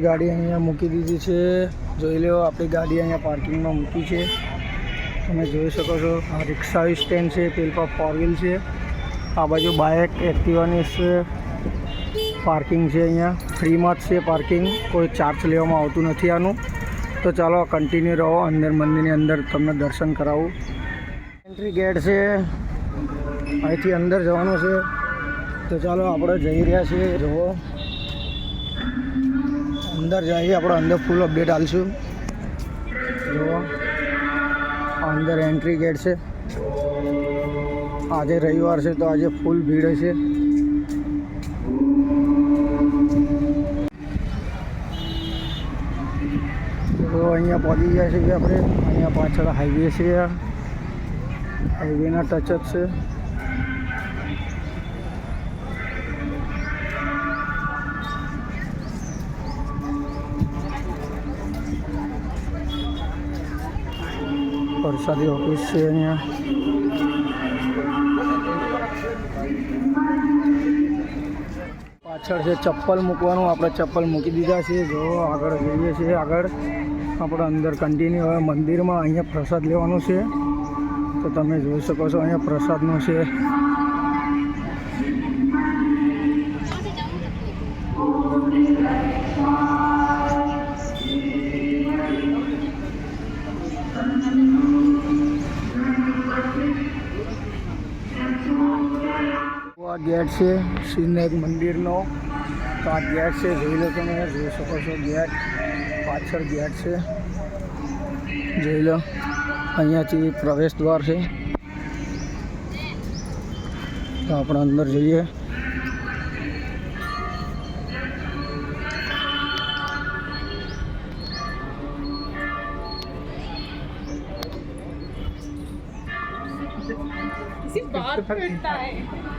આપણે ગાડી અહીંયા મૂકી દીધી છે. જોઈ લો, આપણી ગાડી અહીંયા પાર્કિંગમાં મૂકી છે. તમે જોઈ શકો છો, આ રિક્ષા સ્ટેન્ડ છે, પેલ પર ફોર વ્હીલ છે. આ બાજુ બાઇક એક્ટિવાની છે. પાર્કિંગ છે અહીંયા. ફ્રીમાં જ છે પાર્કિંગ કોઈ ચાર્જ લેવામાં આવતું નથી આનું. તો ચાલો કન્ટિન્યુ રહો. અંદર મંદિરની અંદર તમને દર્શન કરાવું. એન્ટ્રી ગેટ છે. અહીંથી અંદર જવાનું છે. તો ચાલો, આપણે જઈ રહ્યા છીએ. જુઓ. અંદર જઈએ, આપણે અંદર ફૂલ અપડેટ આલશું. જુઓ, અંદર એન્ટ્રી ગેટ છે. આજે રવિવાર છે, તો આજે ફૂલ ભીડ હશે. તો અહીંયા પહોંચી ગયા છીએ આપણે. અહીંયા પાછળ હાઈવે છે હાઈવેના ટચ જ છે. વરસાદી ઓફિસ છે અહીંયા પાછળ છે ચપ્પલ મૂકવાનું, આપણે ચપ્પલ મૂકી દીધા છે જો, આગળ જઈએ છીએ, આગળ. આપણે અંદર કન્ટિન્યુ હવે મંદિરમાં અહીંયા પ્રસાદ લેવાનો છે. તો તમે જોઈ શકો છો, અહીંયા પ્રસાદનું છે. ગેટ છે શ્રીનાથ મંદિરનો તો આ ગેટ છે જોઈ લો તમે જોઈ શકો છો ગેટ પાછળ ગેટ છે જોઈ લો અહીંયાથી પ્રવેશ દ્વાર છે તો આપણે અંદર જઈએ किसी बात करता है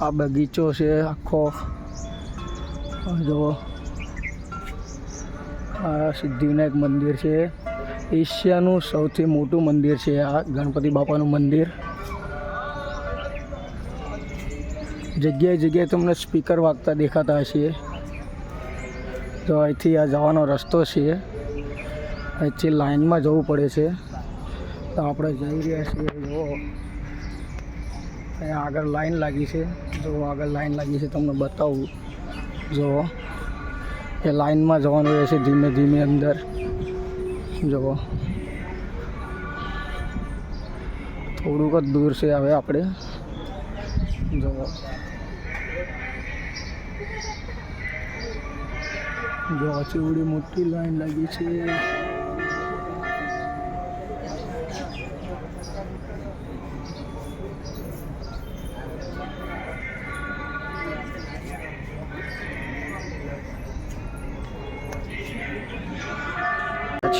આ બગીચો છે આખો. જુઓ આ સિદ્ધિવિનાયક મંદિર છે. એશિયાનું સૌથી મોટું મંદિર છે આ ગણપતિ બાપાનું મંદિર. જગ્યાએ જગ્યાએ તમને સ્પીકર વાગતા દેખાતા હશે. તો અહીંથી આ જવાનો રસ્તો છે. અહીંથી લાઈનમાં જવું પડે છે. તો આપણે જઈ રહ્યા છીએ, જુઓ. અહીંયા આગળ લાઈન લાગી છે જો આગળ લાઈન લાગી છે તમને બતાવું જો એ લાઈનમાં જવાનું રહેશે ધીમે ધીમે અંદર જુઓ થોડુંક જ દૂર છે હવે આપણે જો જો ચીવડી મોટી લાઈન લાગી છે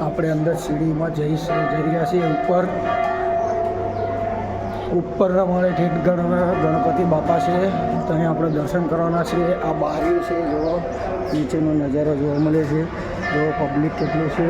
આપણે અંદર સીડીમાં જઈ જઈ રહ્યા છીએ ઉપર. ઉપરના માળે ઠેઠ ગણ, ગણપતિ બાપા છે. ત્યાં આપણે દર્શન કરવાના છીએ. આ બારી છે જો નીચેનો નજારો જોવા મળે છે. જો પબ્લિક કેટલું છે.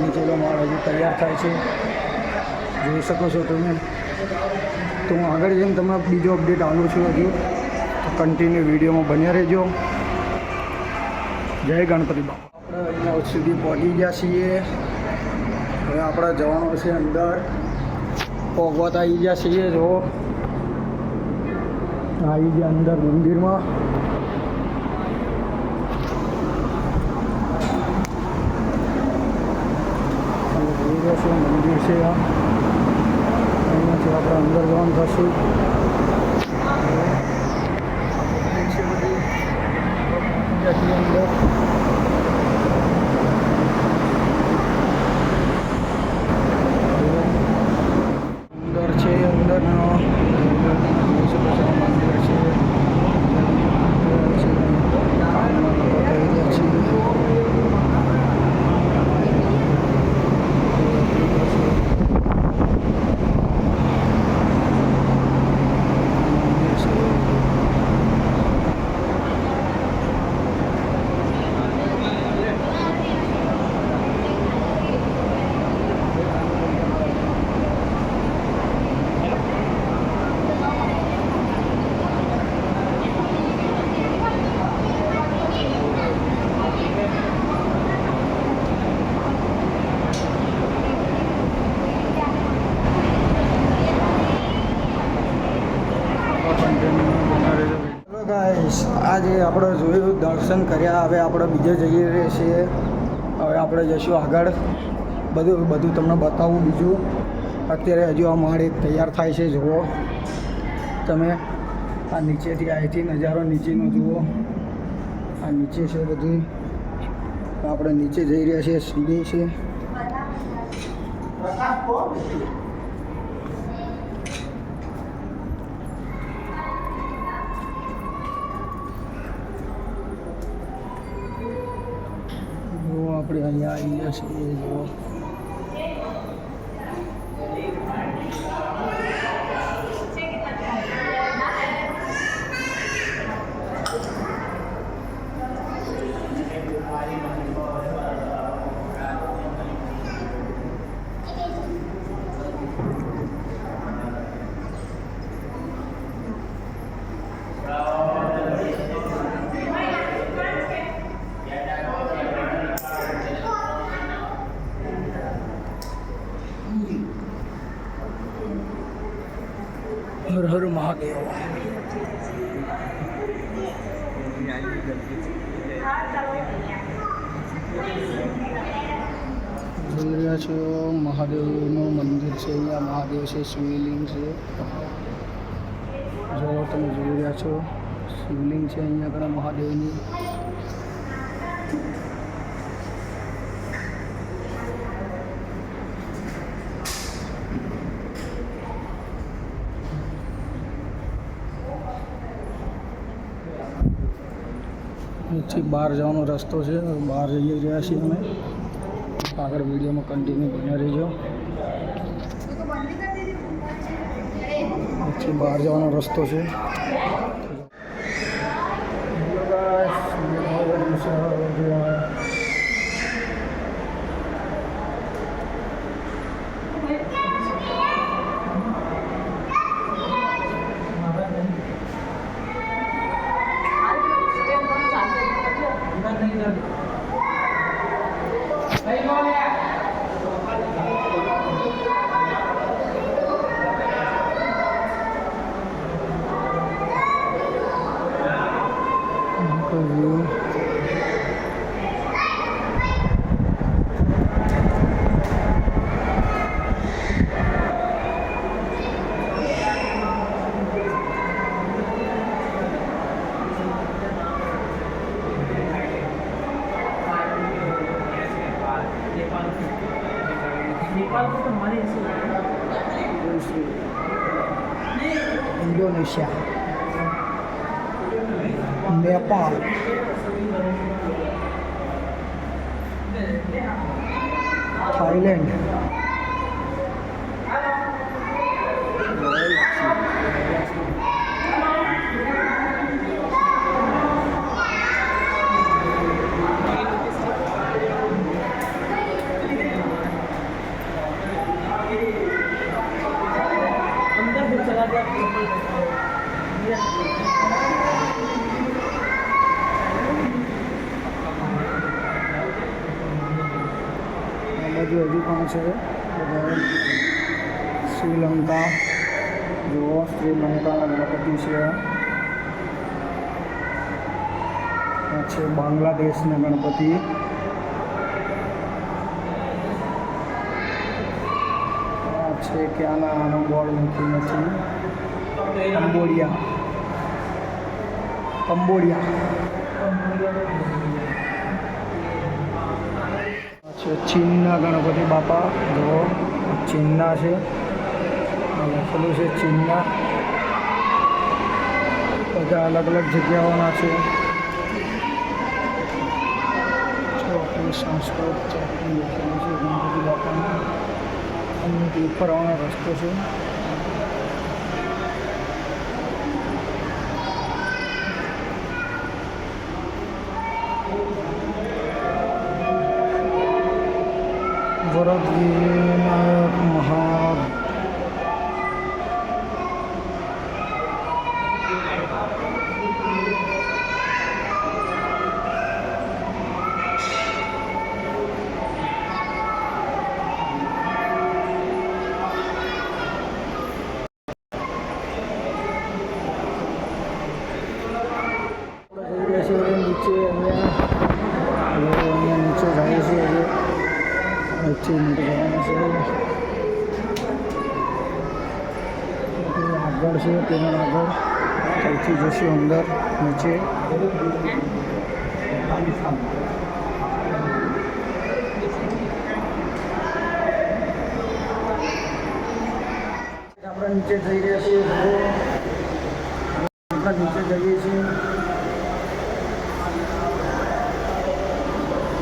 નીચેનો માળ હજુ તૈયાર થાય છે. જોઈ શકો છો તમે. તો હું આગળ જઈને તમને બીજો અપડેટ આવું છું હજુ. તો કન્ટિન્યુ વિડીયોમાં બન્યા રહેજો. જય ગણપતિ બાપા. અહીંયા સુધી પહોંચી ગયા છીએ. હવે આપણે જવાનું છે અંદર. ભોગવત આવી ગયા છીએ, જો. આવી ગયા અંદર મંદિરમાં. મંદિર છે અહીંયાથી આપણે અંદર જવાનું થશું છે બધી ત્યાંથી અંદર અંદર છે અંદરનો જોઈ શકો છો આ મંદિર છે કામમાં લોકો થઈ રહ્યા છે મંદિર છે હેલો ગાઈસ આજે આપણે જોયું, દર્શન કર્યા, હવે આપણે બીજે જઈએ રહીએ છીએ. હવે આપણે જઈશું આગળ. બધું બધું તમને બતાવું બીજું. અત્યારે હજુ આ માળ એક તૈયાર થાય છે, જુઓ. તમે આ નીચેથી અહીંથી નજારો નીચેનો જુઓ. આ નીચે છે બધું. આપણે નીચે જઈ રહ્યા છીએ, સીડી છે. 不れはにゃー。いい。જોઈ રહ્યા છો, મહાદેવનું મંદિર છે અહીંયા, મહાદેવ છે, શિવલિંગ છે. જો તમે જોઈ રહ્યા છો, શિવલિંગ છે અહીંયા આગળ મહાદેવની. અહીંથી બહાર જવાનો રસ્તો છે. બહાર જઈ રહ્યા છીએ અમે. આગળ વિડીયોમાં કન્ટિન્યુ બન્યા રહીજો. પછી બહાર જવાનો રસ્તો છે. మిరప ગણપતિ છે. આ છે બાંગ્લાદેશના ગણપતિ. આ છે ક્યાંના આનો બોર્ડ નથી નથી કંબોડિયા કંબોડિયા છે ચીનના ગણપતિ બાપા. જો ચીનના છે. લખેલું છે ચીનના. બધા અલગ અલગ જગ્યાઓના છે જો આપણી સંસ્કૃત ચોકડી લખેલું છે ગણપતિ બાપાનું અહીંથી ઉપર આવવાનો રસ્તો છે વરદ જઈ રહ્યા છીએ નીચે અહીંયા હવે અહીંયા નીચે જાય છે હવે અહીંથી નીચે જવાના છે આગળ છે તેના આગળ ત્યાંથી જશું અંદર નીચે આપણે નીચે જઈ રહ્યા છીએ જુઓ. આપણે નીચે જઈએ છીએ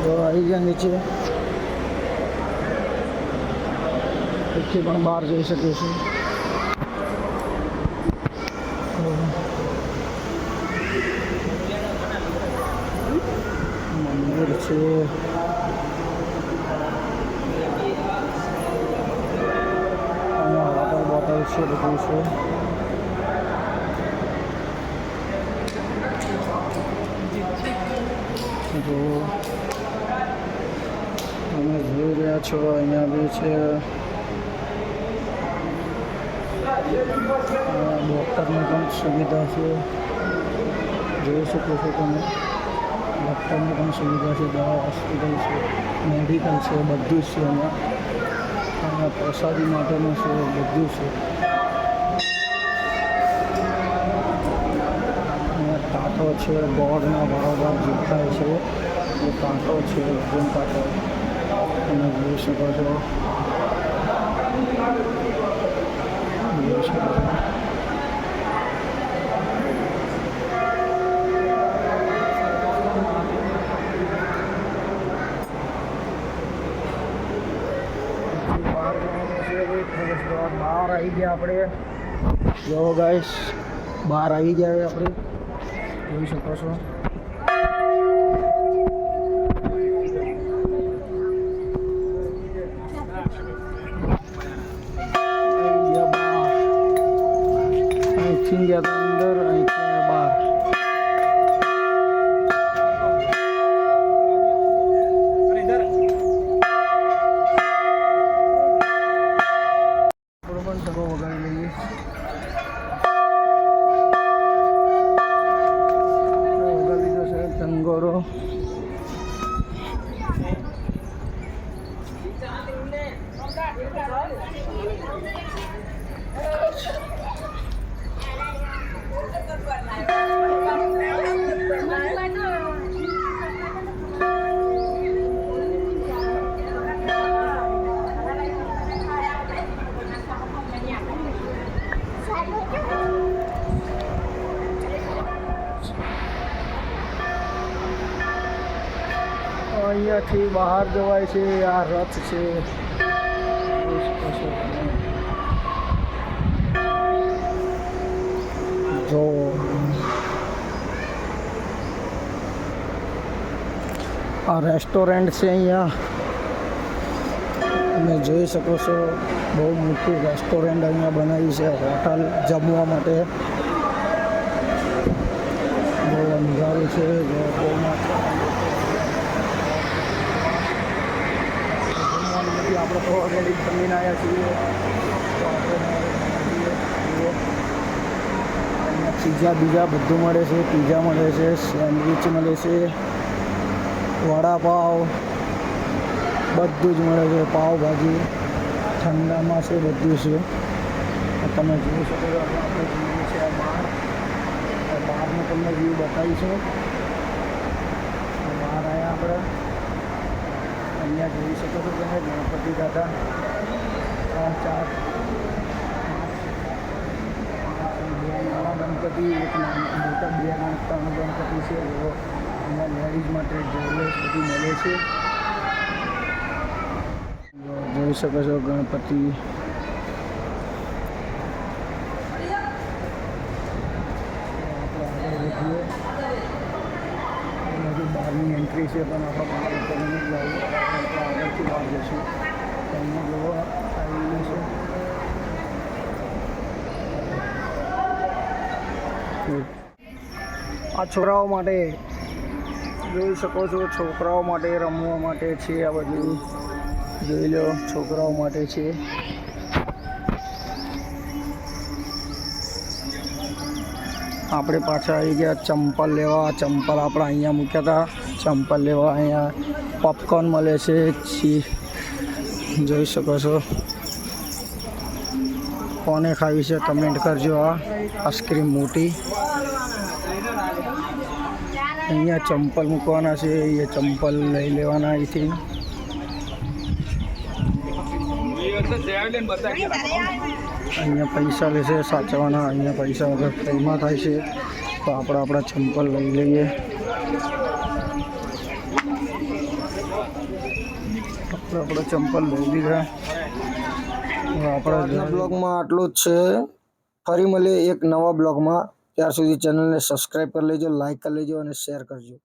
તો આવી ગયા નીચે અહીંથી પણ બહાર જઈ શકે છે મંદિર છે અહીંયા વોટર બોટલ છે બધું છે છો, અહીંયા બી છે. ડૉક્ટરની પણ સુવિધા છે. જોઈ શકો છો તમે. ડૉક્ટરની પણ સુવિધા છે, દવા, હોસ્પિટલ છે, મેડિકલ છે, બધું જ છે અહીંયા. પ્રસાદી માટેનું છે, બધું છે. કાંટો છે બોર્ડના બરોબર દેખાય છે. એ કાંટો છે એકદમ કાંટો. તમે જોઈ શકો છો જોઈ શકો છો બહાર જવાનું છે હવે થોડુંક દવા બહાર આવી ગયા આપણે જો ગાઈસ બહાર આવી ગયા હવે આપણે જોઈ શકો છો અહીંયાથી બહાર જવાય છે આ રથ છે જોઈ શકો છો તમે. જો આ રેસ્ટોરન્ટ છે અહીંયા તમે જોઈ શકો છો બહુ મોટું રેસ્ટોરન્ટ અહીંયા બનાવ્યું છે હોટલ જમવા માટે બહુ અંધારું છે જો બહુ નથી આપણે તો ઓલરેડી જમીને આવ્યા છીએ. તો આપણે પીઝા બીજા બધું મળે છે. પીઝા મળે છે, સેન્ડવિચ મળે છે, વડાપાવ બધું જ મળે છે. પાવભાજી ઠંડામાં છે, બધું છે. તમે જોઈ શકો છો, આપણે જીવું છે આ બહાર. બહારનું તમને વ્યૂ બતાવીશું. બહાર આવ્યા આપણે. અહીંયા જોઈ શકો છો તમે ગણપતિ દાદા ત્રણ ગણપતિ એક મોટા બે ગણપતિ છે એવો અહીંયા મેરેજ માટે જ્વેલર્સ બધી મળે છે। જોઈ શકો છો ગણપતિ। બહારની એન્ટ્રી છે પણ આપણે આ છોકરાઓ માટે જોઈ શકો છો, છોકરાઓ માટે, રમવા માટે છે આ બધું. જોઈ લો, છોકરાઓ માટે છે. આપણે પાછા આવી ગયા ચંપલ લેવા. ચંપલ આપણે અહીંયા મૂક્યા હતા. ચંપલ લેવા અહીંયા પોપકોર્ન મળે છે. જોઈ શકો છો. કોને ખાવી છે કમેન્ટ કરજો આઈસ્ક્રીમ મોટી. અહીંયા ચંપલ મૂકવાના છે, એ ચંપલ લઈ લેવાના અહીંથી. અહીંયા પૈસા લેશે સાચવાના અહીંયા પૈસા વગર ફ્રીમાં થાય છે. તો આપણે આપણા ચંપલ લઈ લઈએ. આપણે આપણા ચંપલ લઈ લીધા. આપણા બ્લોગમાં આટલું જ છે. ફરી મળીએ એક નવા બ્લોગમાં. ત્યાર સુધી ચેનલને સબસ્ક્રાઈબ કરી લેજો લાઇક કરી લેજો અને શેર કરજો.